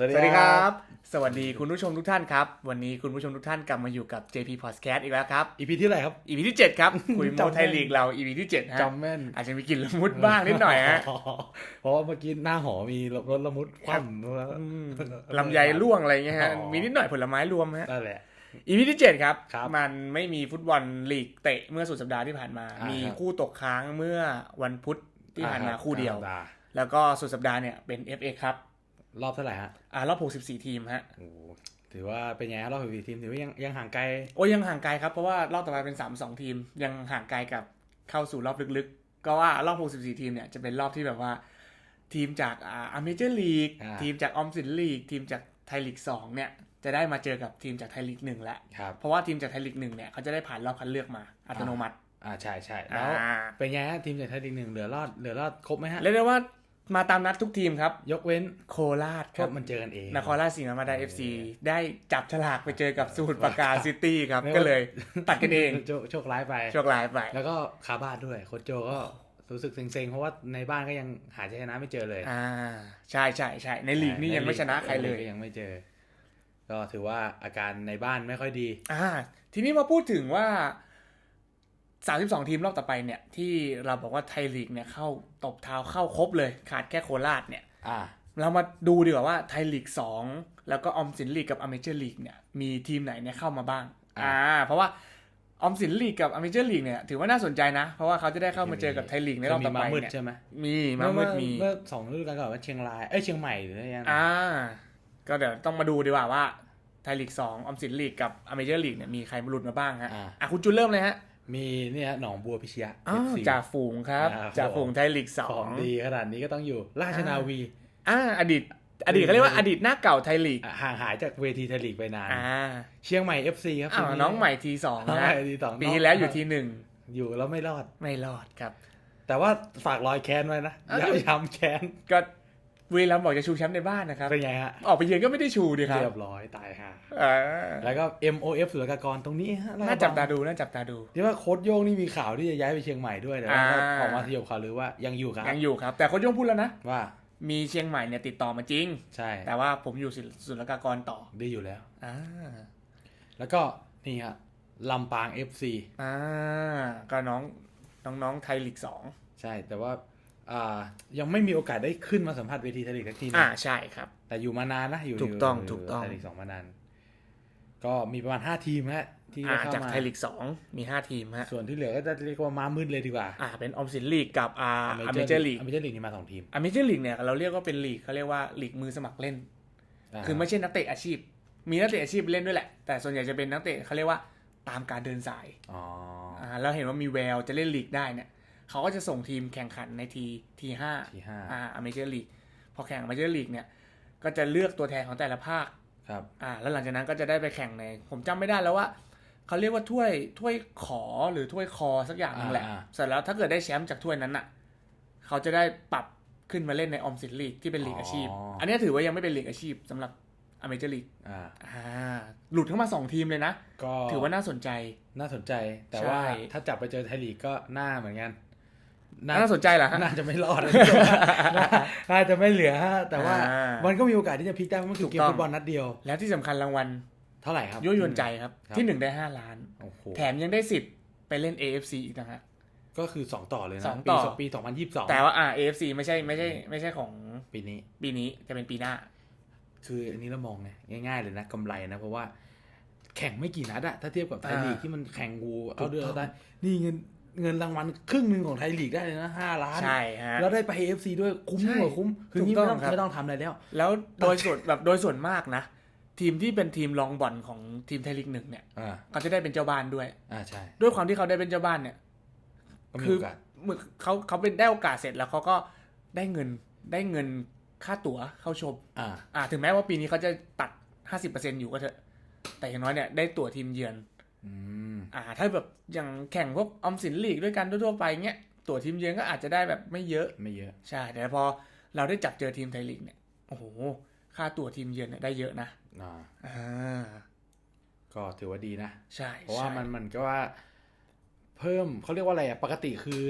สวัสดีสวัสดีคครัรับบสวัสดีคุณผู้ชมทุกท่านครับ วันนี้คุณผู้ชมทุกท่านกลับมาอยู่กับ JP Podcast อีกแล้วครับอีพีที่อะไหรครับ EP ที่ 7 ครับ คุยโมจำแม่นไทยลีกเรา EP ที่7ฮะจำแม่น อาจจะมีกลิ่นละมุดบ้างนิดหน่อยฮะเพราะว่าเมื่อกี้หน้าหอมีรถละมุดคว่ำแล้วอืมลำไยร่วงอะไรเงี้ยฮะอ๋อมีนิดหน่อยผลไม้รวมฮะนั่นแหละ EP ที่7ครับครับมันไม่มีฟุตบอลลีกเตะเมื่อสุดสัปดาห์ที่ผ่านมาอ่ามีมีคู่ตกค้างเมื่อวันพุธที่ผ่านมาอ่รับคู่เดียวอ่าแล้วก็สุดสัปดาห์เนี่ยเป็น FA ครับ รอบเท่าไหร่ฮะ อ่ารอบ 64 ทีมฮะโอ้โหถือว่าเป็นไงฮะรอบสี่ทีมถือว่ายังยังห่างไกล โอ้ยยังห่างไกลครับ เพราะว่ารอบต่อไปเป็น 3 2 ทีม ยังห่างไกลกับเข้าสู่รอบลึกๆ ก็ว่ารอบ 64 ทีมเนี่ยจะเป็นรอบที่แบบว่าทีมจากอ่าอเมเจอร์ลีกอ่าทีมจากออมสินลีกทีมจากไทยลีก2เนี่ยจะได้มาเจอกับทีมจากไทยลีก1แล้วครับเพราะว่าทีมจากไทยลีก1เนี่ยเขาจะได้ผ่านรอบคัดเลือกมาอัตโนมัติ อ่าใช่ใช่แล้วอ่าเป็นไงฮะทีมจากไทยลีกหนึ่งเหลือรอดเหลือรอดครบไหมฮะเรียกได้ว่า มาตามนัดทุกทีมครับ ยกเว้นโคราชคก็รับมันเจอกันเองนครราชสีมาดาเอฟซีได้จับฉลากไปเจอกับสมุทรปราการซิตี้ครับไม่ว่าก็เลยตัดกันเองโชคโชคร้ายไปโชคร้ายไป แล้วก็คาบ้านด้วยโคชโจก็รู้สึกเซ็งๆ เพราะว่าในบ้านก็ยังหาชัยชนะไม่เจอเลย อ่า ใช่ใช่ใช่ในลีกนี่ยังไม่ชนะใครเลยก็ยังไม่เจอ ก็ถือว่าอาการในบ้านไม่ค่อยดี อ่า ทีนี้มาพูดถึงว่า 32 ทีมรอบต่อไปเนี่ย ที่เราบอกว่าไทยลีกเนี่ยเข้าตบเท้าเข้าครบเลย ขาดแค่โคราชเนี่ยอ่าเรามาดูดีกว่าว่าไทยลีก 2 แล้วก็ออมสินลีกกับอเมเจอร์ลีกเนี่ยมีทีมไหนเนี่ยเข้ามาบ้างอ่าอ่าเพราะว่าออมสินลีกกับอเมเจอร์ลีกเนี่ยถือว่าน่าสนใจนะ เพราะว่าเขาจะได้เข้ามาเจอกับไทยลีกในรอบต่อไปมีมามืดเนี่ยใช่ไหมมีมามืดมีเมื่อสองฤดูกาลก่อนว่าเชียงรายเอ้ยเชียงใหม่หรืออะไรยังอ่าก็เดี๋ยวต้องมาดูดีกว่าว่าไทยลีก2ออมสินลีกกับอเมเจอร์ลีกเนี่ยมีใครมาหลุดมาบ้างฮะอ่าอะคุณจุนเริ่มเลยฮะ มีเนี่ยหนองบัวพิชยะอ้าว FC จ่าฝูงครับอ่าจ่าฝูงไทยลีกสอของงดีขนาดนี้ก็ต้องอยู่ ราชนาวีอ่าอดีต อดีตเขาเรียกว่าอดีตหน้าเก่าไทยลีกอะห่างหายจากเวทีไทยลีกไปนานอ่าเชียงใหม่ FC ครับอ้าวน้องใหม่ทีสองน้องนะใหฮะม่ทีสองปีที่แล้วอยู่ทีหนึ่งอยู่แล้วไม่รอดไม่รอดครับ แต่ว่าฝากรอยแค้นไว้นะอ้าวอย่าย้ำแค้นก็ บุรีรัมย์บอกจะชูแชมป์ในบ้านนะครับ เป็นไงฮะ ออกไปเยือนก็ไม่ได้ชูดีครับเรียบร้อยตายห่าอ่าแล้วก็ MOF สุรกากรตรงนี้ฮะน่าจับตาดูน่าจับตาดูที่ว่าโค้ดโย่งนี่มีข่าวที่จะย้ายไปเชียงใหม่ด้วยแต่ว่าอ่าก็ออกมาที่ยบข่าวหรือว่ายังอยู่ครับยังอยู่ครับ แต่โค้ชโย่งพูดแล้วนะว่ามีเชียงใหม่เนี่ยติดต่อมาจริง ใช่ แต่ว่าผมอยู่ศุลกากรต่อดีอยู่แล้วอ่าแล้วก็นี่ฮะลำปาง FC อ่าก็น้องน้องๆไทยลีกสองใช่แต่ว่าอ่า ยังไม่มีโอกาสได้ขึ้นมาสัมผัสเวทีไทยลีกสักทีหนึอ่างใช่ครับ แต่อยู่มานานนะอยู่ถูกต้องยู่ถูกต้องไทยลีกสองมานาน ก็มีประมาณ5ทีมฮะที่อ่าได้เข้าจากมาไทยลีกสองมีห้าทีมฮะส่วนที่เหลือก็จะเรียกว่าม้ามืดเลยดีกว่า อ่า เป็นออมสินลีกกับอ่าอเมเจอร์ลีกอเมเจอร์ลีกนี่มาสองทีมอเมเจอร์ลีกเนี่ยเราเรียกว่าเป็นลีกเขาเรียกว่าลีกมือสมัครเล่นาคือไม่ใช่นักเตะอาชีพ มีนักเตะอาชีพเล่นด้วยแหละ แต่ส่วนใหญ่จะเป็นนักเตะเขาเรียกว่าตามการเดินสายอ๋ออ่าแล้วเห็นว่ามีแววจะเล่นลีกได้เนี่ย เขาก็จะส่งทีมแข่งขันในทีทีห้าทีห้าอ่าอเมเจอร์ลีกพอแข่งอเมเจอร์ลีกเนี่ย ก็จะเลือกตัวแทนของแต่ละภาคครับอ่าแล้วหลังจากนั้นก็จะได้ไปแข่งใน ผมจำไม่ได้แล้วว่าเขาเรียกว่าถ้วยถ้วยขอหรือถ้วยคอสักอย่างนึงแหละอ่าเสร็จแล้วถ้าเกิดได้แชมป์จากถ้วยนั้นน่ะ เขาจะได้ปรับขึ้นมาเล่นในออมสินลีกที่เป็นลีกอาชีพ อันนี้ถือว่ายังไม่เป็นลีกอาชีพสำหรับอเมเจอร์ลีกอ่าอ่า หลุดเข้ามาสองทีมเลยนะ ก็ถือว่าน่าสนใจ น่าสนใจ แต่ใช่ว่าถ้าจับไปเจอไทยลีกก็น่าเหมือนกัน น่าสนใจเหรอฮะน่าจะไม่รอดน่าน่าจะไม่เหลือฮะแต่ว่าอ่ามัมันก็มีโอกาสที่จะพลิกได้เพราะมันคือเกมถูกต้องฟุตบอลนัดเดียว แล้วที่สำคัญรางวัลเท่าไหร่ครับยั่วยวนใจครับครับที่หนึ่งได้ห้าล้านโอ้โหแถมยังได้สิทธิ์ไปเล่น AFC อีกนะฮะก็คือสองต่อเลยนะสองปีต่อสองปีสองพันยี่สิบสองแต่ว่าอ่า AFC ไม่ใช่ไม่ใช่ไม่ใช่ของปีนี้ ปีนี้จะเป็นปีหน้า คืออันนี้เรามองไงง่าย ๆ เลยนะกำไรนะ เพราะว่าแข่งไม่กี่นัดอะถ้าเทียบกับไทยลีกอ่าที่มันแข่งกูถูเอากเดือนต้องได้นี่เงิน เงินรางวัลครึ่งหนึ่งของไทยลีกได้เลยนะห้าล้าน ใช่ฮะ แล้วได้ไปเอฟซีด้วยคุ้มใช่กว่าคุ้ม คือถูกนี่ต้ไม่องต้องครับ ไม่ต้องทำอะไรแล้ว แล้วโดยส่วนแบบโดยส่วนมากนะ ทีมที่เป็นทีมรองบอลของทีมไทยลีกหนึ่งเนี่ยอ่า เขาจะได้เป็นเจ้าบ้านด้วย อ่าใช่ด้วยความที่เขาได้เป็นเจ้าบ้านเนี่ย ก็มีคือโอกาสเหมือนเขาเขาเป็นได้โอกาสเสร็จแล้วเขาก็ได้เงินได้เงินค่าตั๋วเข้าชม อ่า อ่าถึงแม้ว่าปีนี้เขาจะตัด 50%อยู่ก็เถอะ แต่อย่างน้อยเนี่ยได้ตั๋วทีมเยือน อืมอ่า ถ้าแบบอย่างแข่งพวกออมสินลีกด้วยกันทั่วๆไปเงี้ยตั๋วทีมเยือนก็อาจจะได้แบบไม่เยอะไม่เยอะ ใช่แต่พอเราได้จับเจอทีมไทยลีกเนี่ยโอ้โหค่าตั๋วทีมเยือนเนี่ยได้เยอะนะอ่าอ่าก็ถือว่าดีนะใช่เพราะว่าใช่มันมันก็ว่า เพิ่มเขาเรียกว่าอะไรอะปกติคือ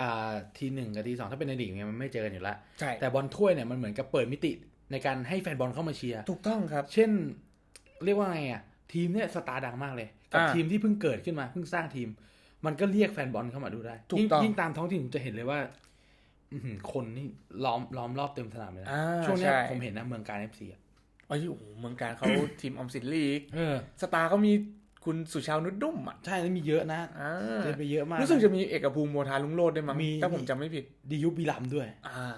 อ่าทีหนึ่งกับทีสองถ้าเป็นในลีกเนี่ยมันไม่เจอกันอยู่แล้วใช่แต่บอลถ้วยเนี่ยมันเหมือนกับเปิดมิติในการให้แฟนบอลเข้ามาเชียร์ถูกต้องครับ เช่น เรียกว่าไงอะทีมเนี่ยสตาร์ดังมากเลย กับอ่าทีมที่เพิ่งเกิดขึ้นมาเพิ่งสร้างทีม มันก็เรียกแฟนบอลเข้ามาดูได้ถูกยิ่งต้องยิ่งตามท้องถิ่นจะเห็นเลยว่าอื้อหือคนนี่ล้อมล้อมรอบเต็มสนามเลยนะอ่าช่วงเนี้ยใช่ผมเห็นนะเมืองการเอฟซีอะโอ้ยโอ้โหเมืองการเขาทีมออมสินลีกเออสตาร์เขามีคุณสุชาวนุชดุ้มอะใช่แล้วมีเยอะนะอ่าเล่นไปเยอะมากรู้สึกจะมีเอกภูมิโมทาลุงโลดด้วยมั้งมีถ้าผมจำไม่ผิดดียุบีลัมด้วย อ่า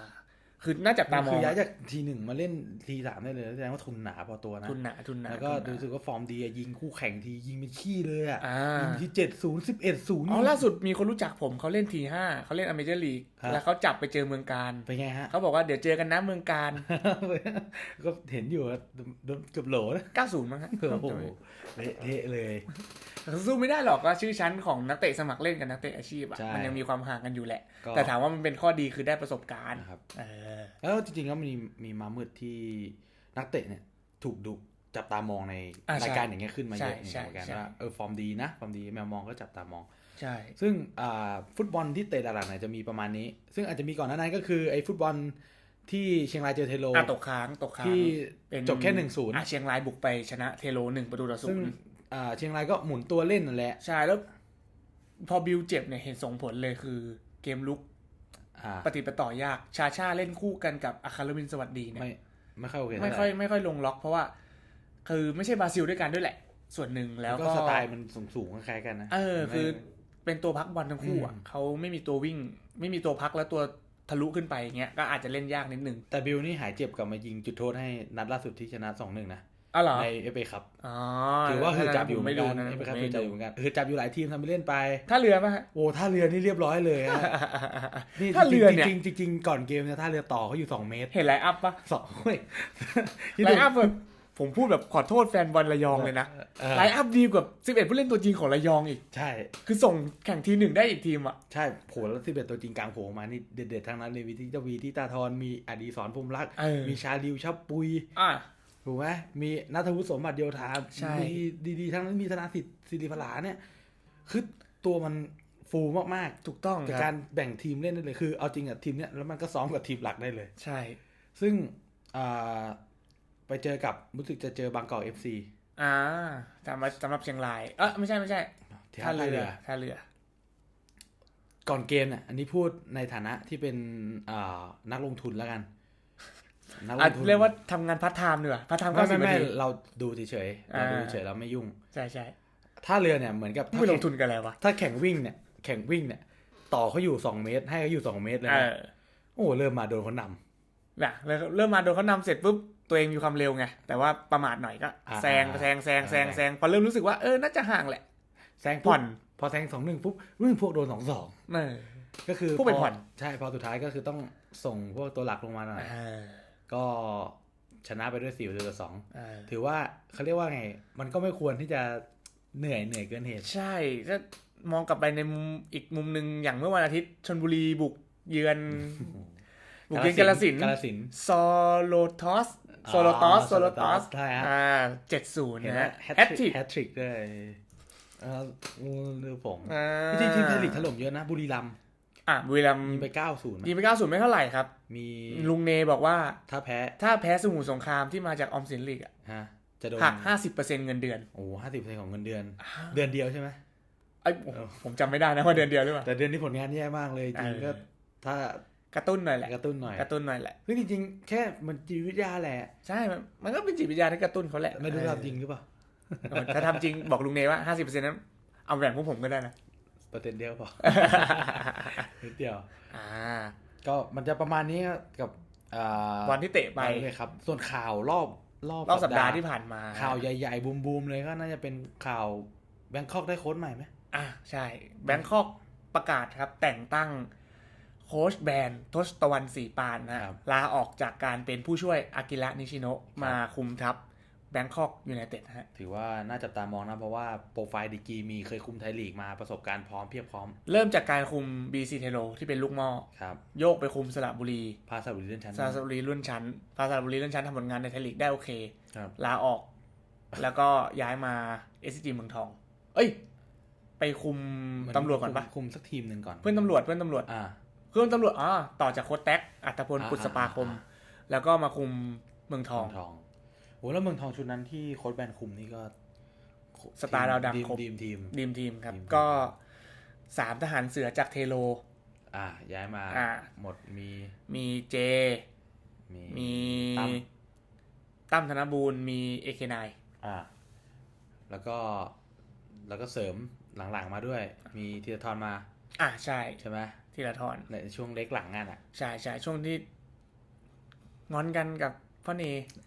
คือน่าจับตามอคืงอย้ายจากทีหนึ่งมาเล่นทีสามได้เลยแสดงว่าทุนหนาพอตัวนะทุนหนาทุนหนาแล้วก็ทุนหนารู้สึกว่าฟอร์มดีอะยิงคู่แข่งทียิงเป็นขี้เลยอะอ่ายิงที่เจ็ดศูนย์สิบเอ็ดศูนย์อ๋อล่าสุดมีคนรู้จักผมเขาเล่นทีห้าเขาเล่นอเมเจอร์ลีกครับแล้วเขาจับไปเจอเมืองการเป็นไงฮะเขาบอกว่าเดี๋ยวเจอกันนะเมืองการก็เห็นอยู่อะโดนเกือบโหลนะ90มั้งฮะโอ้โหเละเทะเลยสู้ไม่ได้หรอกก็ชื่อชั้นของนักเตะสมัครเล่นกับนักเตะอาชีพอะใช่มันยังมีความห่างกันอยู่แหละ ก็ แต่ถามว่ามันเป็นข้อดีคือได้ประสบการณ์นะครับเออแล้วจริงๆแล้วมีมีมามืดที่นักเตะเนี่ยถูกดูจับตามองในอ่าใช่รายการอย่างเงี้ยขึ้นมาเยอะใช่เหมือนกันใช่ ว่าเออฟอร์มดีนะฟอร์มดีแมวมองก็จับตามอง ใช่ ซึ่งอ่าฟุตบอลที่เตะหลักๆเนี่ยจะมีประมาณนี้ ซึ่งอาจจะมีก่อนหน้านั้นก็คือไอ้ฟุตบอลที่เชียงรายเจอเทโลอะตกค้างตกค้างที่เป็นจบแค่หนึ่งศูนย์ อะเชียงรายบุกไปชนะเทโลหนึ่งประตูต่อศูซึ่งนย์ อ่าเชียงรายก็หมุนตัวเล่นนั่นแหละ ใช่แล้ว พอบิวเจ็บเนี่ยเห็นส่งผลเลยคือเกมลุกอ่าปฏิปต่อยาก ชาชาเล่นคู่กันกับอาคารมินสวัสดีเนี่ย ไม่ไม่ค่อยโอเคไม่เท่าค่อยไหร่ไม่ค่อยลงล็อกเพราะว่า คือไม่ใช่บราซิลด้วยกันด้วยแหละ ส่วนหนึ่งแล้วก็ก็สไตล์มันสูงสูงๆคล้ายๆกันนะเออไม่คือเป็นตัวพักบอลทั้งคู่อะอืม เขาไม่มีตัววิ่ง ไม่มีตัวพักแล้วตัวทะลุขึ้นไปอย่างเงี้ยก็อาจจะเล่นยากนิดนึง แต่บิลนี่หายเจ็บกลับมายิงจุดโทษให้นัดล่าสุดที่ชนะสองหนึ่งนะ อ๋อเหรอในเอฟเอครับอ๋อถือว่าคือจับอยู่เหมืไม่อนดูกันนะเอฟเอครับไม่คือจับดูอยู่เหมือนกันคือจับอยู่หลายทีมทำไปเล่นไปถ้าเรือป่ะฮะโอ้ท่าเรือนี่เรียบร้อยเลยอะนี่ท่าเรือเนี่ยจริงๆจริงๆจริงๆก่อนเกมเนี่ยท่าเรือต่อเขาอยู่สองเมตร เห็นไลน์อัพปะสองเฮ้ยไลน์อัพแบบผมพูดแบบขอโทษแฟนบอลระยองเลยนะเออไลน์อัพดีกว่า 11 ผู้เล่นตัวจริงของระยองอีก ใช่ คือส่งแข่งทีหนึ่งได้อีกทีมอะ ใช่โผล่แล้วที่เป็นตัวจริงกลางโผล่ออกมานี่เด็ดๆทั้งนั้นเลยวิทิเจาวีที่ตาทรมีอดีศรพรหมรักษ์เออมีชาลิวชับปุยอะ ถูกไหมมีนัทวุฒิสมบัติโยธาใช่ มีดีๆทั้งนั้นมีธนาสิทธิ์สิริพลาเนี่ย คือตัวมันฟูมากถูกต้องๆจากคการับรแบ่งทีมเล่นได้เลย คือเอาจริงอะทีมเนี้ยแล้วมันก็ซ้อมกับทีมหลักได้เลย ใช่ ซึ่งอ่าไปเจอกับรู้สึกจะเจอบางกอกเอฟซีอ่าสำหรับสำหรับเชียงราย เออไม่ใช่ไม่ใช่ท่าเรือท่าเรือ ก่อนเกมเนี่ยอันนี้พูดในฐานะที่เป็นอ่านักลงทุนแล้วกัน นักลอะงทุนเรียกว่าทำงานพาร์ทไทม์ดีกว่าพาร์ทไทม์ไม่ก็สิไม่บนาไม่ทีเราดูเฉยๆเราดูอ่าเฉยๆเราไม่ยุ่งใช่ใช่ท่าเรือเนี่ยเหมือนกับไม่ลงทุนกันแล้ววะถ้าแข่งวิ่งเนี่ยแข่งวิ่งเนี่ย ต่อเขาอยู่สองเมตร ให้เขาอยู่สองเมตรเลยเอนะอโอ้เริ่มมาโดนเขานน่ะแล้วเริ่มมาโดนเขานำเสร็จปุ๊บตัวเองมีความเร็วไงแต่ว่าประมาทหน่อยก็แซงแซงแซงแซงแซงพอเริ่มรู้สึกว่าเออน่าจะห่างแหละำแซงผ่ผ่ออนนพอแซงสองหนึ่งปุ๊บรุ่นพวกโดนสองสองเออก็คือพวกไปพผ่อนใช่พอสุดท้ายก็คือต้องส่งพวกตัวหลักลงมาหน่อยเออ ก็ชนะไปด้วยสี่ประตูต่อสองเออถือว่าเขาเรียกว่าไง มันก็ไม่ควรที่จะเหนื่อยเหนื่อยเกินเหตุ ใช่ถ้ามองกลับไปในมุมอีกมุมหนึ่งอย่างเมื่อวันอาทิตย์ชนบุรีบุกเยือน บุกเยือนกาลสินธุ์กาลสินธุ์โซโลทอสโซโลตอสโซโลตอสใช่ฮะอ่าเจ็ดศูนย์เห็นนะไหมฮะแฮแฮตตททริริกกแฮตทริกด้วยเออลือผมอ่าจริงๆทีมไทยลีกถล่มเยอะนะบุรีรัมย์ อะบุรีรัมย์มีไปเก้าศูนย์ยิงไปเก้าศูนย์ไม่เท่าไหร่ครับ มีลุงเนบอกว่าถ้าแพ้ถ้าแพ้สมุทรสงครามที่มาจากออมสินลีกอะฮะจะโดนหักห้าสิบเปอร์เซ็นเงินเดือนโอ้ห้าสิบเปอร์เซ็นของเงินเดือน เดือนเดียวใช่ไหมไอ้ยผมผมจำไม่ได้นะว่าเดือนเดียวหรือเปล่าแต่เดือนนี้ผลงานแย่มากเลยจริงเออก็ถ้ากระตุ้นหน่อยแหละกระตุ้นหน่อยกระตุ้นหน่อยแหละซึ่งจริงๆแค่มันจิตวิทยาแหละ ใช่มันมันก็เป็นจิตวิทยาที่กระตุ้นเขาแหละไม่รู้ทำจริงหรือเปล่าเออถ้าทำจริงบอกลุงเนว่าห้าสิบเปอร์เซ็นนั้นเอาแบ่งพวกผมก็ได้นะ เปอร์เซ็นต์เดียวพอนิดเดียว อ่า ก็มันจะประมาณนี้กับอ่าวันที่เตะไปเลยครับ ส่วนข่าวรอบรอบรอบสัปดาห์ที่ผ่านมา ข่าวใหญ่ๆ บูมๆ เลยก็น่าจะเป็นข่าวแบงคอกได้โค้ชใหม่ไหมอะใช่แบงคอกประกาศครับแต่งตั้งโค้ชแบรนด์ทศตวรรณสีปานนะฮะลาออกจากการเป็นผู้ช่วยอากิระนิชิโนะมาคุมทัพ แบงคอกยูไนเต็ดฮะถือว่าน่าจับตามองนะ เพราะว่าโปรไฟล์ดีกรีมีเคยคุมไทยลีกมาประสบการณ์พร้อมเพียบพร้อม เริ่มจากการคุม BC เทโลที่เป็นลูกหม้อครับโยกไปคุมสระบุรี พาสบุรีเล่นชั้นสระบุรีรุ่นชั้น พาสระบุรีรุ่นชั้นทำผลงานในไทยลีกได้โอเคครับลาออก แล้วก็ย้ายมา SCG เมืองทอง เอ้ย ไปคุมตำรวจก่อนปะคุมสักทีมหนึ่งก่อนเพื่อนตำรวจเพื่อนตำรวจอ่าเพื่อนตำรวจอ๋อต่อจากโค้ชแท็กอัตพลอ่าปุตสปาคมอ่าแล้วก็มาคุมเมืองทองเมืองทอง โหแล้วเมืองทองชุดนั้นที่โค้ชแบนคุมนี่ก็สตาร์ดาวดังทีมครบทีมทีมดีมทีมครับทีมก็สามทหารเสือจากเทโล อ่า ย้ายมาอ่าหมดมีมีเจ มีมีตั้มตั้มธนบูรณ์มีเอเคนายอ่า แล้วก็แล้วก็เสริมหลังๆมาด้วย มีธีรทรมา อะใช่ใช่ไหมธีรทรในช่วงเล็กหลังงานอะ ใช่ใช่ช่วงที่งอนกันกับ พ่อเน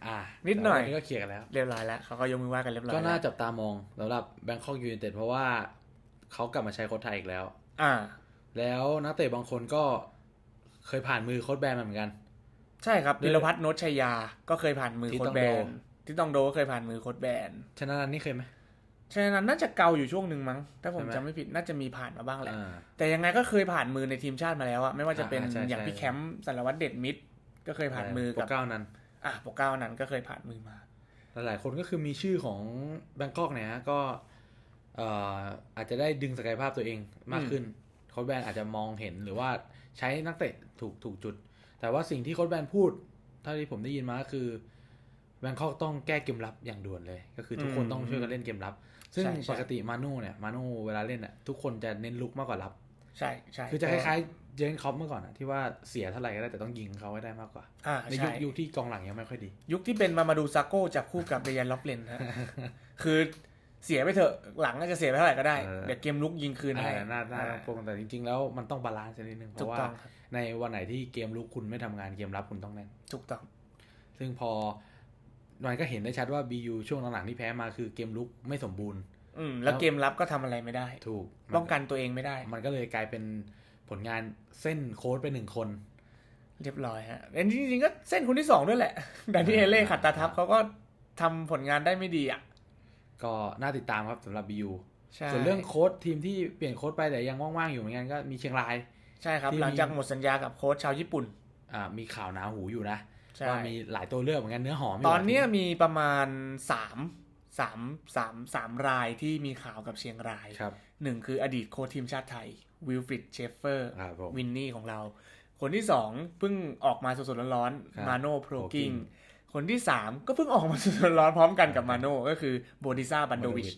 อ่านินิดหน่อยก็เคลียร์กันแล้ว เรียบร้อยแล้วเขาก็ยกมือไหว้กันเรียบร้อยก็น่าแล้วจับตามองสำหรับแบงคอกยู i นเต็ดเพราะว่าเขากลับมาใช้โค้ชไทยอีกแล้ว อ่า แล้วนักเตะบางคนก็เคยผ่านมือโค้ชแบนมาเหมือนกัน ใช่ครับด้วยพิรพัฒน์โนชชัยยา ก็เคยผ่านมือที่โค้ต้ดองแบโดนที่ต้องโดก็เคยผ่านมือโค้ดแบนชนะนันนี่เคยไหมฉะนั้นน่าจะเกาอยู่ช่วงหนึ่งมั้งถ้าผมใช่ไหมจำไม่ผิดน่าจะมีผ่านมาบ้างแหละอ่าแต่ยังไงก็เคยผ่านมือในทีมชาติมาแล้วอะไม่ว่าจะเป็นอ่าใช่อย่างใช่พี่แคมป์สารวัตรเด็ดมิตรก็เคยผ่านมือโปกับรเก้านั้น อะโปรเก้านั้นก็เคยผ่านมือมา หลายๆ คนก็คือมีชื่อของแบงคอกเนี่ยฮะก็เอ่ออาจจะได้ดึงศักยภาพตัวเองมากขึ้นโค้ชแบนอาจจะมองเห็นหรือว่าใช้นักเตะถูกถูกจุด แต่ว่าสิ่งที่โค้ชแบนพูดเท่าที่ผมได้ยินมาก็คือแบงคอกต้องแก้เกมรับอย่างด่วนเลย ก็คือทุกคนอืมต้องช่วยกันเล่นเกมรับ ซึ่งใช่ใช่ปกติมาโน่เนี่ยมาโน่เวลาเล่นอะทุกคนจะเน้นลุกมากกว่ารับ ใช่ใช่คือจะคล้ายๆ เจนคอปเมื่อก่อนอะที่ว่าเสียเท่าไหร่ก็ได้แต่ต้องยิงเขาให้ได้มากกว่าๆอ่าในยุใช่คยุคที่กองหลังยังไม่ค่อยดี ยุคที่เป็นมามาดูซาโก้จับคู่กับเรยันล็อบเลนฮะ คือเสียไปเถอะหลังก็จะเสียไปเท่าไหร่ก็ได้ เออ เดี๋ยวเกมลุกยิงคืนให้อ่าน่าน่าอ่าพวกแต่จริง ๆ แล้วมันต้องบาลานซ์นิดนึงเพถูกราะว่าต้องครับในวันไหนที่เกมลุกคุณไม่ทำงานเกมรับคุณต้องแน่น ถูกต้อง ซึ่งพอมันก็เห็นได้ชัดว่า BU ช่วงหลังๆที่แพ้มาคือเกมลุกไม่สมบูรณ์ อืม แล้วเกมรับก็ทำอะไรไม่ได้ ถูกป้องกันตัวเองไม่ได้ มันก็เลยกลายเป็นผ ลงานเส้นโค้ดไปหนึ่งคน เรียบร้อยฮะแต่จริงๆก็เส้นคนที่สองด้วยแหละแดนนี่เอเล่ขัดตาทับเขาก็ทำผลงานได้ไม่ดีอะ ก็น่าติดตามครับสำหรับ BU ใช่ส่วนเรื่องโค้ดทีมที่เปลี่ยนโค้ดไปแต่ยังว่างๆอยู่เหมือนกันก็มีเชียงราย ใช่ครับที่มีหลังจากหมดสัญญากับโค้ชชาวญี่ปุ่น อ่ามีข่าวหนาหูอยู่นะใช่ว่ามีหลายตัวเลือกเหมือนกันเนื้อหอมยู่ตอนเนี้ยหลายทีมีประมาณสามสามสามสามรายที่มีข่าวกับเชียงรายครับหนึ่งคืออดีตโค้ชทีมชาติไทย วิลฟริดเชฟเฟอร์ครับผมวินนี่ของเรา คนที่สองเพิ่งออกมาสดๆร้อนครับๆมาโน่โปรกิง Pro-King คนที่สามก็เพิ่งออกมาสดๆร้อนๆพร้อมกันกับมาโน่ก็คือโบดิซาบันโดวิช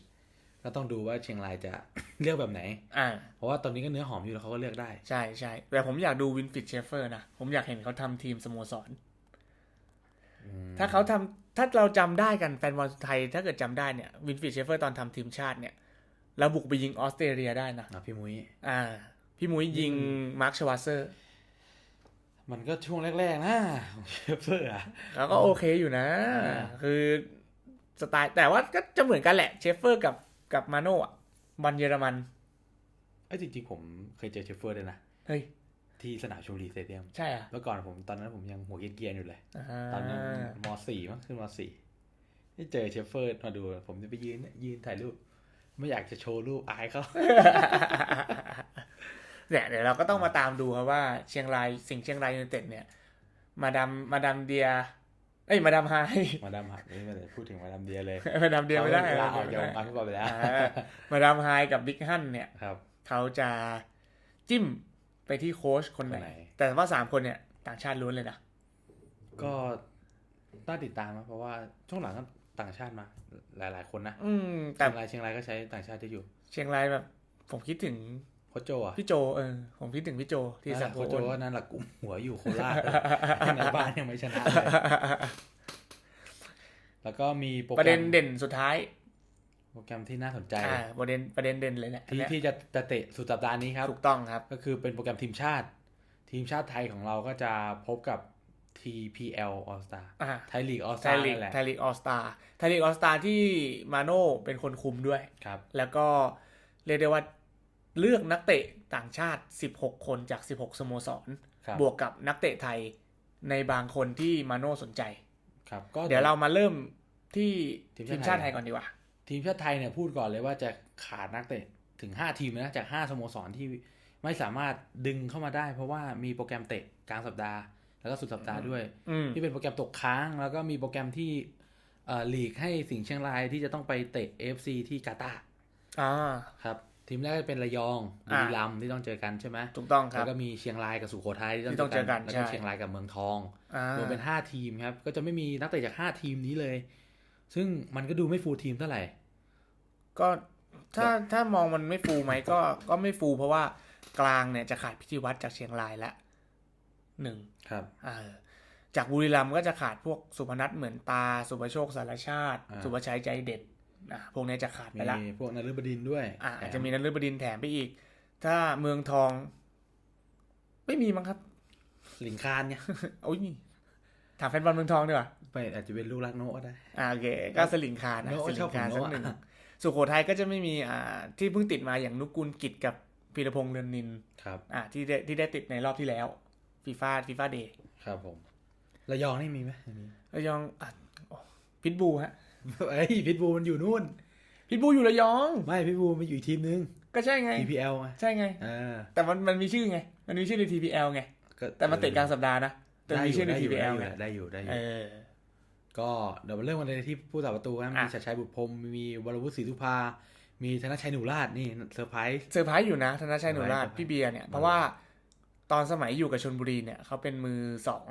ก็ต้องดูว่าเชียงรายจะเลือกแบบไหน อ่า เพราะว่าตอนนี้ก็เนื้อหอมอยู่แล้วเขาก็เลือกได้ ใช่ใช่ แต่ผมอยากดูวินฟริดเชฟเฟอร์นะ ผมอยากเห็นเขาทำทีมสโมสร ถ้าเขาทำถ้าเราจำได้กันแฟนบอลไทย ถ้าเกิดจำได้เนี่ย วินฟริดเชฟเฟอร์ตอนทำทีมชาติเนี่ย เราบุกไปยิงออสเตรเลียได้นะอะพี่มุ้ยอ่า พี่มุ้ยยิงมาร์คชวาเซอร์ มันก็ช่วงแรกๆนะของเชฟเฟอร์อะแล้วก็โอเคอยู่นะอ่าคือสไตล์แต่ว่าก็จะเหมือนกันแหละเชฟเฟอร์กับกับมาโน่อะบอลเยอรมันเอ้ยจริงๆผมเคยเจอเชฟเฟอร์ด้วยนะเฮ้ยที่สนามชลบุรีสเตเดียมใช่อะเมื่อก่อนผมตอนนั้นผมยังหัวเกรียนๆอยู่เลยอ่าตอนนั้นมสี่มั้งขึ้นมสี่ที่เจอเชฟเฟอร์มาดู ผมจะไปยืนยืนถ่ายรูป ไม่อยากจะโชว์รูปอายเขาเนี่ยเดี๋ยวเราก็ต้องมาตามดูครับว่าเชียงรายสิงห์เชียงรายยูไนเต็ดเนี่ย มาดามมาดามเดีย เอ้ยมาดามไฮมาดามหักนี่ไม่ได้พูดถึงมาดามเดียเลยมาดามเดียไม่ได้ขาลาออกจากวงการฟุตบอลไปแล้วอ่ามาดามไฮกับบิ๊กฮันเนี่ยครับเขาจะจิ้มไปที่โค้ชคนไหนคนไหน แต่ว่าสามคนเนี่ย ต่างชาติล้วนเลยนะ ก็น่าติดตามนะเพราะว่าช่วงหลังก็ ต่างชาติมา หลาย ๆ คนนะอืมแต่เชียงรายเชียงรายก็ใช้ต่างชาติที่อยู่ เชียงรายแบบ ผมคิดถึงโคชโจอะพี่โจเออผมคิดถึงพี่โจที่สักโคชโจก็นั่นแหละกุมหัวอยู่โคราชในบ้านยังไม่ชนะเลยแล้วก็มีโปรปแกระรเด็นมเด่นสุดท้าย โปรแกรมที่น่าสนใจอ่าประเด็นประเด็นเด่นเลยเนี่ยอันที่เนี้ยที่จะจะเตะสุดสัปดาห์นี้ครับถูกต้องครับ ก็คือเป็นโปรแกรมทีมชาติ ทีมชาติไทยของเราก็จะพบกับ TPL All Star อ่าไทยลีก All ไท Star ยลีกนั่นแหละไทยลีกออสตาไทยลีกออสตาที่มาโน่เป็นคนคุมด้วยครับ แล้วก็เรียกได้ว่าเลือกนักเตะต่างชาติ 16 คนจาก 16 สโมสรครับบวกกับนักเตะไทยในบางคนที่มาโน่สนใจ ครับ ก็เดี๋ยวเรามาเริ่มที่ทีทีมมชาชาติติไทไทยยก่อนดีกว่า ทีมชาติไทยเนี่ยพูดก่อนเลยว่าจะขาดนักเตะถึง 5 ทีมนะจาก 5 สโมสรที่ไม่สามารถดึงเข้ามาได้ เพราะว่ามีโปรแกรมเตะกลางสัปดาห์ แล้วก็สุดสัปดาห์ด้วยอืมที่เป็นโปรแกรมตกค้าง แล้วก็มีโปรแกรมที่เอ่อลีกให้สิงห์เชียงรายที่จะต้องไปเตะ AFC ที่กาตาร์อ่าครับทีมแรกเป็นระยองบุอ่ารีรัมย์ที่ต้องเจอกันใช่ไหมถูกต้องคแล้รับวก็มีเชียงรายกับสุโขทัยที่ที่ต้ต้อองงเจเจออกักันนแล้วก็ใช่เชียงรายกับเมืองทองอ่ารวมเป็นห้าทีมครับ ก็จะไม่มีนักเตะจากห้าทีมนี้เลย ซึ่งมันก็ดูไม่ฟูลทีมเท่าไหร่ ก็ถ้าถ้ามองมันไม่ฟูไหมก็ก็ไม่ฟูเพราะว่ากลางเนี่ยจะขาดพิธีวัตรจากเชียงรายละ หนึ่งครับเออจากบุรีรัมย์ก็จะขาดพวกสุพนัทเหมือนตา สุประโชคสารชาติอ่าสุประชัยใจเด็ดอะพวกเนี้ยจะขาดไปมีละพวกนฤบดินทร์ด้วยอะแถอาจจะมีนันฤบดินทร์แถมไปอีก ถ้าเมืองทอง ไม่มีมั้งครับหลิงคานเนี่ยโอ้ยถามแฟนบอลเมืองทองดีกว่าไปอาจจะเป็นลูกรักโนะก็ได้อ่าโอเคก็สลิงคารนะโน้สลิชอบงคารผมสักโน้หนึ่งอะสุโขทัยก็จะไม่มีอ่าที่เพิ่งติดมาอย่างนุกุลกิจกับพีรพงษ์เรือนนินครับ อ่าที่ได้ที่ได้ติดในรอบที่แล้ว ฟีฟ่าฟีฟ่าเดย์ครับผมระยองนี่มีไหมมีระยองอะโอ้พิทบูฮะเอ้ยพิทบูมันอยู่นู่นพิทบูอยู่ระยอง ไม่พิทบูมันอยู่อีกทีมนึง ก็ใช่ไง EPL ไงใช่ไงอ่าแต่มันมันมีชื่อไง มันมีชื่อใน TPL ไงก็แต่มันเตะกลางสัปดาห์นะแต่ได้มีอยู่ชื่อในได้อยู่ TPL ไงได้อยู่ได้อเอยู่อก็เดี๋ยวมาเริ่มกันเลยที่ผู้สาประตูนะมีอะชัดชัยบุตรพรหมมีวรวุฒิศรีสุภา มีธนชัยหนูราชนี่เซอร์ไพรส์เซอร์ไพรส์อยู่นะธนชัยหนุราชเซอร์ไพรส์พี่เบียร์เนี่ยเพราะว่า ตอนสมัยอยู่กับชนบุรีเนี่ยเขาเป็นมือสอง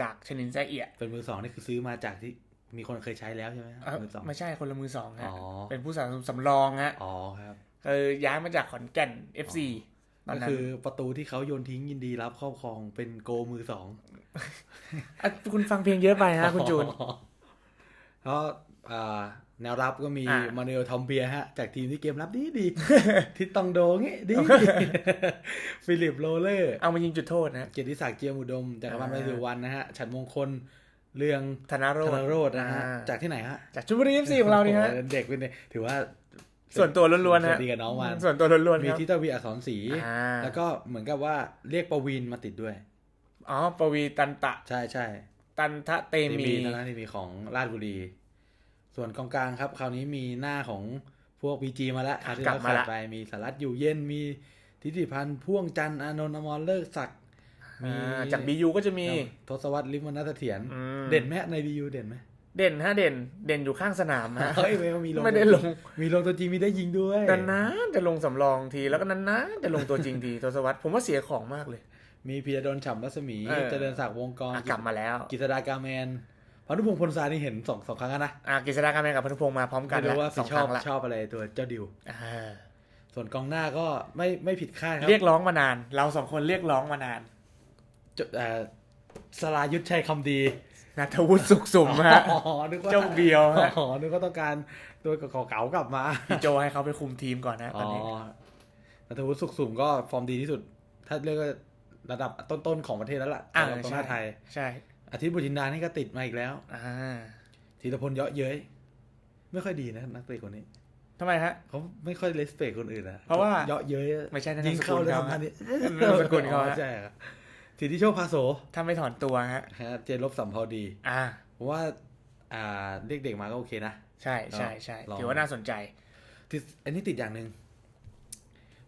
จากชนินแซะเอียเป็นมือสองนี่คือซื้อมาจากที่มีคนเคยใช้แล้วใช่ไหมเอ้ามือสองไม่ใช่คนละมือสองฮะอ๋อเป็นผู้สาสำรองฮะอ๋อครับคือย้ายมาจากขอนแก่น FC ตอนก็นั้นคือประตูที่เขาโยนทิ้งยินดีรับครอบครองเป็นโกมือสองะคุณฟังเพลงเยอะไปฮะคุณจูนเพราะอ่า แนวรับก็มีอะมาเนลทอมเบียร์ฮะ จากทีมที่เกมรับดีดีทิศตองโดงี้ดีฟิลิปโรเลอร์ เอามายิงจุดโทษนะ เกียรติศักดิ์เจียมอุดม จากรพันธ์อ่าไพสุวรรณนะฮะ ฉันมงคลเรืองธนาโรธจนน์โรจน์นะฮะอ่าจากที่ไหนฮะ จากชลบุรี FC ของเรานี่ฮะโอ้โหเด็กเป็นเด็กถือว่าส่วนตัวล้วนๆสฮะวัสดีกับน้องมันส่วนตัวล้วนๆมีครับทิตวีอักษรศรีอ่าแล้วก็เหมือนกับว่าเรียกประวินมาติดด้วยอ๋อปวีตันตะ ใช่ใช่ตันทะเตเตมีมีทางด้านทีมีของราชบุรี ส่วนกองกลางครับ คราวนี้มีหน้าของพวกบีจีมาแล้วคราวที่กลัเราบมาขาดละไปมีสารัตอยู่เย็นมีทิติพันธ์พ่วงจันทร์อานนท์อมรเลิกศักดิ์มีอ่าจากบียูก็จะมีทศวรรษลิมวนัสเสถียรอืมเด่นไหมในบียูเด่นไหมเด่นฮะเด่นเด่นอยู่ข้างสนามฮะเฮ้ยไม่มีลงไม่ได้ลง มีลงตัวจริงมีได้ยิงด้วยนานๆจะลงสำรองทีแล้วก็นานๆจะลงตัวจริงทีทศวรรษผมว่าเสียของมากเลย มีพีรดลฉ่ำรัศมีเออเจริญศักดิ์วงกรอะกลับมาแล้ว กิตดากาแมน พานุพงศ์พลสารนี่เห็นสองสองครั้งแล้วนะอะกฤษฎาการแมนกับพนุพงศ์มาพร้อมกันไม่แล้วรู้ว่าสสิองชคอรั้บงละชอบอะไรตัวเจ้าดิวอ่าส่วนกองหน้าก็ไม่ไม่ผิดคาดครับเรียกร้องมานาน เราสองคนเรียกร้องมานานจเอ่อสลายุทธชัยคำดีนัทวุฒิสุขสุมฮะอ๋อนึกว่าเจ้าเบียวฮะอ๋อนึกว่าต้องการตัวเก่าๆกลับมาพี่โจให้เขาไปคุมทีมก่อนนะตอ๋ออนนี้นัทวุฒิสุขสุ่มก็ฟอร์มดีที่สุด ถ้าเรียกว่าระดับต้นๆของประเทศแล้วล่ะอ่าสำหรับกองหน้าไทย ใช่ อาทิตย์บุญจินดานี่ก็ติดมาอีกแล้วอ่าธีรพลเยอะเย้ยไม่ค่อยดีนะนักเตะคนนี้ทำไมฮะ เขาไม่ค่อยเลสเปกคนอื่นนะเพราะว่าเยอะเย้ยไม่ใช่นะยิงเข้าเลยนามสกุลเขาทำอันนี้นามสกุลเขาฮะใช่ครับสิทธิโชคพาโสถ้าไม่ถอนตัวฮะฮะเจนลบสัมพอดี อ่าผมว่า อ่าเรียกเด็กมาก็โอเคนะ ใช่ใช่ใช่ลองถือว่าน่าสนใจติดอันนี้ติดอย่างหนึ่ง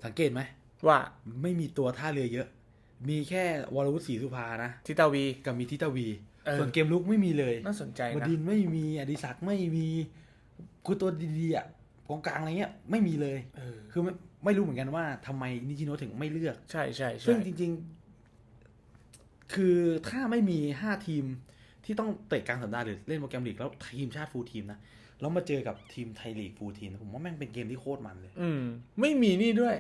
สังเกตไหมว่าไม่มีตัวท่าเรือเยอะ มีแค่วรวุฒิศรีสุภานะทิตาวี กับมีทิตวี เออ ส่วนเกมลุกไม่มีเลยน่าสนใจบนะดินทร์ไม่มีอดิศักดิ์ไม่มีคือตัวดีๆอะกองกลางอะไรเงี้ยไม่มีเลย เออคือไม่ไม่รู้เหมือนกันว่าทำไมนิชิโนะถึงไม่เลือก ใช่ใช่ใช่ซึ่งจริงๆ คือถ้าไม่มีห้าทีมที่ต้องเตะกลางสัปดาห์หรือเล่นโปรแกรมลีกแล้วทีมชาติฟูลทีมนะ แล้วมาเจอกับทีมไทยลีกฟูลทีมนะผมว่าแม่งเป็นเกมที่โคตรมันเลย อืม ไม่มีนี่ด้วย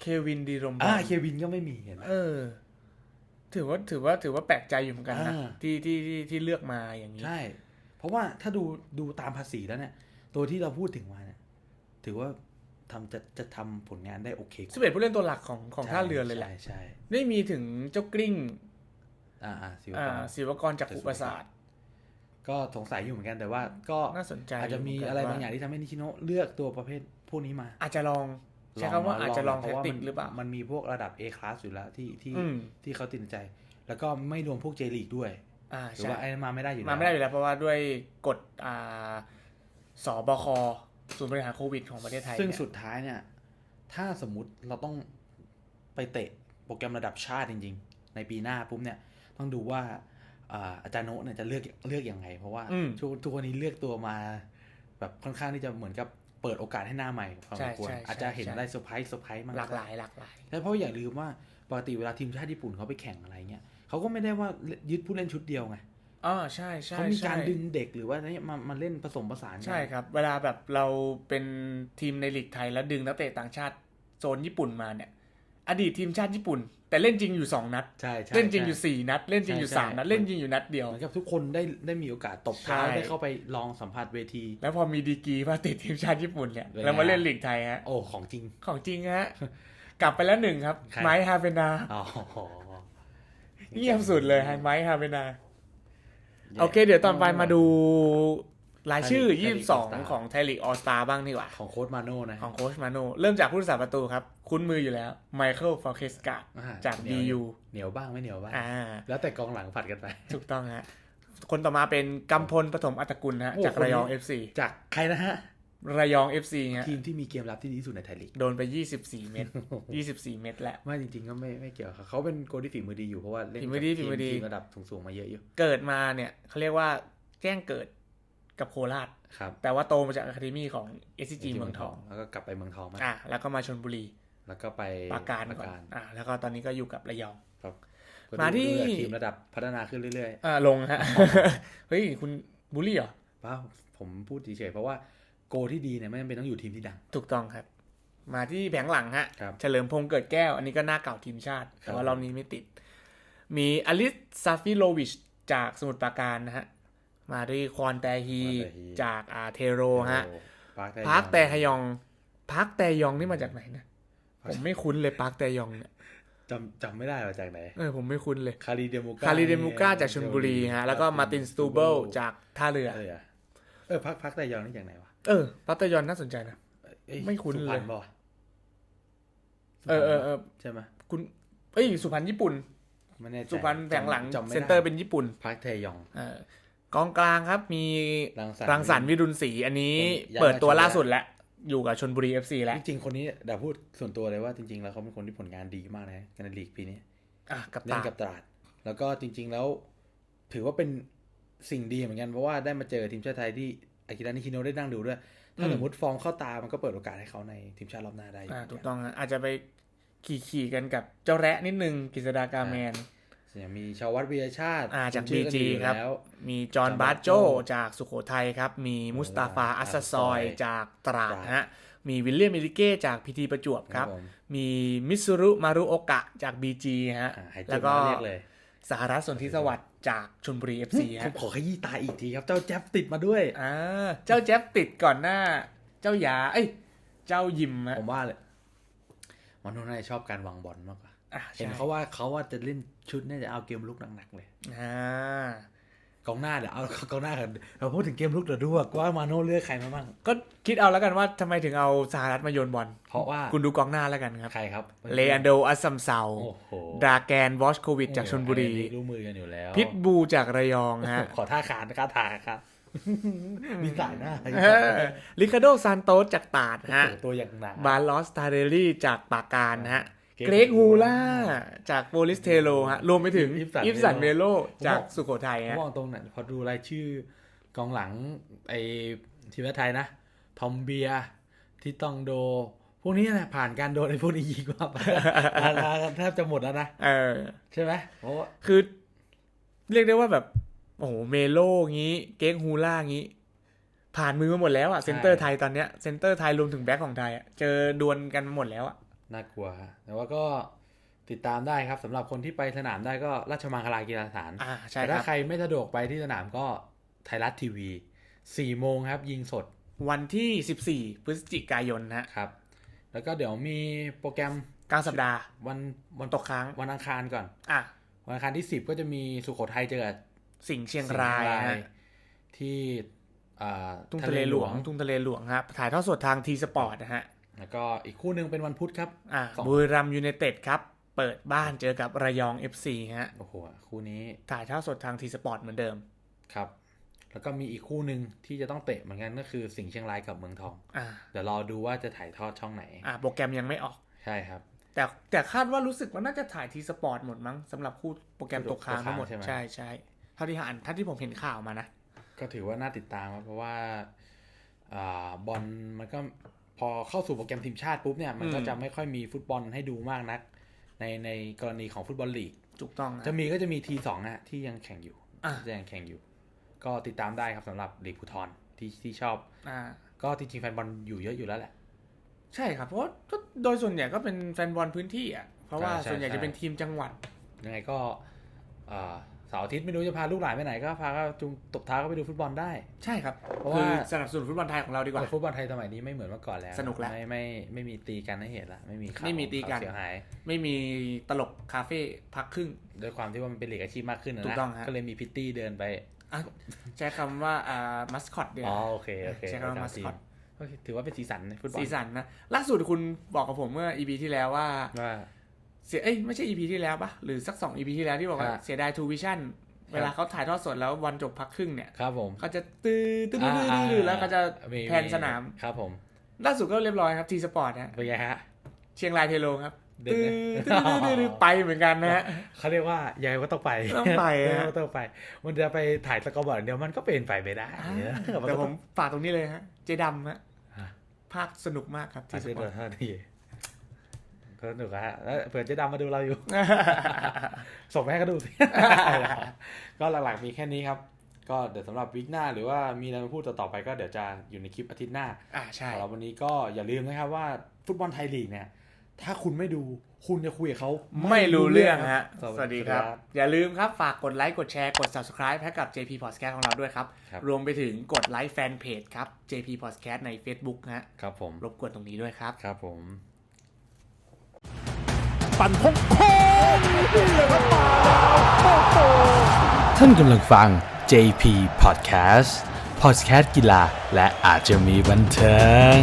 เควินดีรมบออ่าลเควินก็ไม่มีเห็นไหม เออ ถือว่าถือว่าถือว่าแปลกใจอยู่เหมือนกันนะอ่า ที่ที่ที่ที่เลือกมาอย่างนี้ ใช่ เพราะว่าถ้าดูดูตามภาษีแล้วเนี่ย ตัวที่เราพูดถึงมาเนี่ย ถือว่าทำจะจะทำผลงานได้โอเคกว่าสิบเอ็ดผู้เล่นตัวหลักของของใช่ท่าเรือเลยแหละ ใช่ใช่ไม่มีถึงเจ้ากริ้ง อ่าอ่าสิวอ่า กร ศิวกรจากอุปสาสตร์ก็สงสัยอยู่เหมือนกันแต่ว่าก็น่าสนใจอาจจะมียู่เหนกันอะไรบางว่อย่างที่ทำให้นิชิโนะเลือกตัวประเภทพวกนี้มา อาจจะลอง ใช้คำว่าอาจจะลองเพแท็ราะกว่าติกมันหรือเปล่ามันมีพวกระดับ A class อยู่แล้วที่ที่อืมที่เขาติดใจ แล้วก็ไม่รวมพวกเจลีกด้วยอ่าหรือใช่ว่าไอ้นั้นมาไม่ได้อยู่แล้วมาไม่ได้อยู่แล้วเพราะว่าด้วยกฎอ่าสบคศูนย์บริหารโควิดของประเทศไทย ซึ่งเนี่ยสุดท้ายเนี่ย ถ้าสมมุติเราต้องไปเตะโปรแกรมระดับชาติจริง ๆ ในปีหน้าปุ๊บเนี่ย ต้องดูว่าอ่าอาจารย์โนะเนี่ยจะเลือกเลือกยังไง เพราะว่าอืมทุกทุกวันนี้เลือกตัวมา แบบค่อนข้างที่จะเหมือนกับ เเปิดโอกาสให้หน้าใหม่พอสมควรใช่ใช่อาจจะเห็นใช่อะไรเซอร์ไพรส์เซอร์ไพรส์มากหลากหลายหลากหลายแต่เพราะอย่าลืมว่าปกติเวลาทีมชาติญี่ปุ่นเขาไปแข่งอะไรเงี้ยเขาก็ไม่ได้ว่ายึดผู้เล่นชุดเดียวไงอ๋อใช่ใช่เขามีการใช่ดึงเด็กหรือว่าเนี่ยมามาเล่นผสมผสานกันใช่ครับ เวลาแบบเราเป็นทีมในลีกไทยแล้วดึงนักเตะต่างชาติโซนญี่ปุ่นมาเนี่ย อดีตทีมชาติญี่ปุ่น แต่เล่นจริงอยู่สองนัด ใช่ใช่ เล่นจริงอยู่ใช่สี่นัด เล่นจริงอยู่ใช่สามนัด ใช่ เล่นจริงอยู่นัดเดียว เหมือนกับทุกคนได้ได้มีโอกาสตบเท้าใช่ ได้เข้าไปลองสัมผัสเวที แล้วพอมีดีกรีว่าติดทีมชาติญี่ปุ่นเนี่ยเป็นไง แล้วมาเล่นลีกไทยฮะ โอ้ของจริง ของจริงฮะ กลับไปแล้วหนึ่งครับ ใคร ไมค์ฮาเฟนา อ๋อเงียบสุดเลยฮะไมค์ฮาเฟนา โอเค เดี๋ยวตอนไปมาดู รายชื่อไทยลีก22ของไทยลีกออสตาบ้างดีกว่า ของโค้ดมาโน่นะของโค้ชมาโนเริ่มจากผู้รักษาประตูครับ คุ้นมืออยู่แล้วไมเคิลฟอร์เคสกาอ่จากเหนียว DU เหนียวบ้างไม่เหนียวบ้าง อ่า แล้วแต่กองหลังผัดกันไป ถูกต้องฮะ คนต่อมาเป็นกำพลปฐมอัตกุลฮะ โอ้จากระยอง คนนี้ FC จากใครนะฮะ ระยอง FC ฮะทีมที่มีเกมรับที่ดีที่สุดในไทยลีกโดนไป 24 เม็ด24 เม็ดแหละ ไม่จริงๆก็ไม่ไม่เกี่ยวครับเขาเป็นโกลที่ฝีมือดีอยู่เพราะว่าเล่นฝีมือดีกับฝีมือดี ทีระดับสูงๆมาเยอะอยู่ เกิดมาเนี่ยเขาเรียกว่าแจ้งเกิด กับโคราชครับแต่ว่าโตมาจากอะคาเดมี่ของ SCG เมืองทอง แล้วก็กลับไปเมืองทองมาอะแล้วก็มาชนบุรี แล้วก็ไปปราการปราก่อนการอะแล้วก็ตอนนี้ก็อยู่กับระยองครับมาที่ก็ดูดูทีมระดับพัฒนาขึ้นเรื่อยอ่าลงฮะเฮ้ยคุณบูลลี่เหรอๆเปล่าผมพูดเฉยๆเพราะว่าโกที่ดีเนี่ยไม่จำเป็นต้องอยู่ทีมที่ดัง ถูกต้องครับ มาที่แผงหลังฮะครับเฉลิมพงษ์เกิดแก้ว อันนี้ก็หน้าเก่าทีมชาติ แต่ว่าครับรอบนี้ไม่ติด มีอลิสซาฟิโลวิชจากสมุทรปราการนะฮะ มาด้วยควอนแตฮีควอนแตฮีจากอาเทโรฮะโอ้ปาร์คพาร์คแตฮยองพาร์คแตยองนี่มาจากไหนนะผมไม่คุ้นเลยพาร์คแตยองเนี่ยจำจำไม่ได้ว่าจากไหนเออผมไม่คุ้นเลยคารีเดมูก้าคาริเดมูก้าจากชลบุรีฮะแล้วก็มาร์ตินสตูเบิลจากท่าเรือเออเออพักพักแต่ยองนี่จากไหนวะเออพาร์คแตยองน่าสนใจนะเอ้ยไม่คุ้นเลยสุพรรณปะวะเออเออเออใช่ไหมคุณเอ้ยสุพรรณญี่ปุ่นไม่แน่ใจสุพรรณแผงหลังจำไม่ได้เซนเตอร์เป็นญี่ปุ่นพักเทยองเออ กองกลางครับมีรังสรรค์รังสรรค์วิรุณศรีอันนี้คนย้ายมาเปิดตัวชลบุรีล่าสุดแล้วอยู่กับชนบุรี FC แล้ว จริงๆ คนนี้เดี๋ยวพูดส่วนตัวเลยว่าจริงๆ แล้วเขาเป็นคนที่ผลงานดีมากนะในลีกปีนี้อะกับเล่ตานกับตราด แล้วก็จริง ๆ แล้ว ถือว่าเป็นสิ่งดีเหมือนกันเพราะว่าได้มาเจอทีมชาติไทยที่อากิระนิชิโนะได้นั่งดูด้วย ถ้าสมมติฟอร์มเข้าตามันก็เปิดโอกาสให้เขาในทีมชาติรอบหน้าได้อยู่อ่าถูกต้องฮะอาจจะไปขี่ขี่กันกับเจ้าแระนิดนึงกฤษดากาแมนอ ย่างมีชาววัดวิทยาชาติอ่าจากชื่อกัน BG ดีอยู่ครับแล้วมีจอห์นจอห์นบาบาร์ร์โจโจ้จากสุโขทัยครับ มีมุสตาฟาอ่าอัสซาซอยอัสซาซอยจากตราดตราดฮะ มีวิลเลียมมิลิเก้จากพีทีประจวบครับผมมีมิซูรุมารุโอกะจาก BG ฮะอ่าหายใจแล้วก็มาเรียกเลยสหรัฐสนธิสวัสดิ์จากชลบุรี FC ผมฮะขอขยี้ตาอีกทีครับ เจ้าแจ๊บติดมาด้วย อ่า เจ้าแจ๊บติดก่อนหน้า เจ้าหยา เอ้ย เจ้ายิมฮะผมว่าเลย มันน่าจะชอบการวางบอลมากกว่าอะเห็นใช่เขาว่าเขาว่าจะเล่นชุดเนี่ยจะเอาเกมลุกหนักๆเลยอ่ากองหน้าเดี๋ยวเอากองหน้ากันเราพูดถึงเกมลุกเดี๋ยวดูว่ามาโน่เลือกใครมาบ้างก็คิดเอาแล้วกันว่าทำไมถึงเอาสหรัฐมาโยนบอลเพราะว่าคุณดูกองหน้าแล้วกันครับใครครับเลอันโดอัสซัมเซาโอ้โหดราแกนวอชโควิดจากชนบุรีอันนี้รู้มือกันอยู่แล้วพิทบูจากระยองฮะขอท่าขานค่าถ่ายครับ มีสายหน้าลิคาโดซานโตสจากตาดฮะโอ้โหตัวอย่างหนาบาลอสทาเรลลี่จากปากการฮะเกรกเกรกฮูล่าจากโปลิสเทโลฮะรวมไปถึงอิฟสันอิฟสันเมโลผมจากบอกสุโขทัยผมฮะมองตรงนั้นพอดูรายชื่อกองหลังไอทีมชาติไทยนะ ทอมเบียร์ที่ต้องโด พวกนี้นะผ่านการโดนไอ้พวกนี้ยิงมาราคากันแทบจะหมดแล้วนะเออใช่ไหมเพราะว่าคือเรียกได้ว่าแบบ โอ้โหเมโลงี้ เก๊กฮูล่างี้ ผ่านมือมาหมดแล้วอะเซนเตอร์ไทยตอนเนี้ยเซนเตอร์ไทยรวมถึงแบ็คของไทยอะเจอดวลกันมาหมดแล้วอะน่ากลัวฮะแต่ว่าก็ติดตามได้ครับสำหรับคนที่ไปสนามได้ก็ราชมังคลากีฬาสถานอ่าใช่แต่คถ้ารับใครไม่สะดวกไปที่สนามก็ไทยรัฐทีวีสี่โมงครับ ยิงสด วันที่14พฤศจิกายนนะฮะครับ แล้วก็เดี๋ยวมีโปรแกรมกลางสัปดาห์ วันวันตกค้างวันอังคารก่อน อะวันอังคารที่สิบก็จะมีสุโขทัยเจอกับ สิงห์เชียงรายสิงห์ฮะที่อ่าทุ่งทะเลหลวงทุ่งทะเลหลวงครับถ่ายทอดสดทางทีสปอร์ตนะฮะแล้วก็อีกคู่หนึ่งเป็นวันพุธครับอะสองบุรีรัมย์ยูไนเต็ดครับ เปิดบ้านเจอกับระยอง FC ฮะโอ้โหคู่นี้ถ่ายทอดสดทางทีสปอร์ตเหมือนเดิมครับแล้วก็มีอีกคู่หนึ่งที่จะต้องเตะเหมือนกันก็คือสิงห์เชียงรายกับเมืองทองอ่าเดี๋ยวรอดูว่าจะถ่ายทอดช่องไหนอ่าโปรแกรมยังไม่ออกใช่ครับ แต่แต่คาดว่ารู้สึกว่าน่าจะถ่ายทีสปอร์ตหมดมั้งสำหรับคู่โปรแกรมตกค้างทั้งหมดตกค้างใช่ไหมใช่ใช่ เท่าที่อ่านเท่าที่ผมเห็นข่าวมานะ ก็ถือว่าน่าติดตามครับเพราะว่าอ่าบอลมันก็พอเข้าสู่โปรแกรมทีมชาติปุ๊บเนี่ยมันก็อืมจะไม่ค่อยมีฟุตบอลให้ดูมากนัก ในในกรณีของฟุตบอลลีกถูกต้องนจะมีก็จะมีทีสองอะที่ยังแข่งอยู่อะที่ยังแข่งอยู่ ก็ติดตามได้ครับสำหรับลีกภูทรที่ที่ชอบอ่าก็จริงๆแฟนบอลอยู่เยอะอยู่แล้วแหละ ใช่ครับเพราะว่าก็โดยส่วนใหญ่ก็เป็นแฟนบอลพื้นที่อะเพราะว่าอ่าใช่ส่วนใหญ่ใช่จะเป็นทีมจังหวัดยังไงก็อ่าเสาร์อาทิตย์ไม่รู้จะพาลูกหลานไปไหนก็พาก็จุงตบเท้าก็ไปดูฟุตบอลได้ ใช่ครับเพราะคือว่าสนับสนุนฟุตบอลไทยของเราดีกว่า ฟุตบอลไทยสมัยนี้ไม่เหมือนเมื่อก่อนแล้วสนุกแล้วไม่ไม่ไม่มีตีกันให้เห็นละไม่มีข่าวไม่มีตีกัน ข่าวเสียหาย ไม่มีตลกคาเฟ่พักครึ่งด้วยความที่ว่ามันเป็นลีกอาชีพมากขึ้นนะถูกต้องฮะ ก็เลยมีพิตตี้เดินไปอะใช้คำว่าอ่ามัสคอตเดียวอ๋อโอเคโอเคใช้คำว่าประจำ mascot ทีมถือว่าเป็นสีสันในฟุตบอลสีสันนะล่าสุดคุณบอกกับผมเมื่อ EP ที่แล้วว่า ว่า เสียเอ้ยไม่ใช่ EP ที่แล้วปะหรือสักสอง EP ที่แล้วที่บอกว่าฮะเสียดายทูวิชั่นเวลาเขาถ่ายทอดสดแล้ววันจบพักครึ่งเนี่ยครับผมเขาจะตื้อตื้อตื้อตื้อตื้อแล้วเขาจะแพนสนามครับผมล่าสุดก็เรียบร้อยครับทีสปอร์ตฮะเป็นไงฮะเชียงรายเทโลครับเดินตื้อไหมตื้อตื้อตื้อตื้อไปเหมือนกันนะฮะเขาเรียกว่ายังไงก็ต้องไปต้องไปฮะยังงก็ต้องไป มันจะไปถ่ายสกอร์บอร์ดอย่างเดียวมันก็เป็นไปไม่ได้แต่ผมฝากตรงนี้เลยฮะเจดำฮะฮะภาคสนุกมากครับทีทีสสปปออร์ร์ตตดีก็ สนุกอะฮะแล้วเผื่อเจะดำมาดูเราอยู่ ส่งไปให้เขาดูสิ ก็หลักๆมีแค่นี้ครับ ก็เดี๋ยวสำหรับวิกหน้า หรือว่ามีอะไรมาพูดต่อๆไปก็เดี๋ยวจะอยู่ในคลิปอาทิตย์หน้าอ่าใช่สำหรับวันนี้ก็อย่าลืมนะครับว่าฟุตบอลไทยลีกเนี่ย ถ้าคุณไม่ดูคุณจะคุยกับเขาไม่รู้เรื่องฮะครับสวัสดีครับ อย่าลืมครับ ฝากกดไลค์ กดแชร์ กด subscribe ให้กับ JP Podcast ของเราด้วยครับครับรวมไปถึงกดไลค์แฟนเพจครับ JP Podcast ใน Facebook นะฮะครับผม รบกวนตรงนี้ด้วยครับ ครับผม ปั่นโค้งคงเลยครับมาแล้วโอ้โหท่านกำลังฟัง JP Podcast Podcast กีฬาและอาจจะมีบันเทิง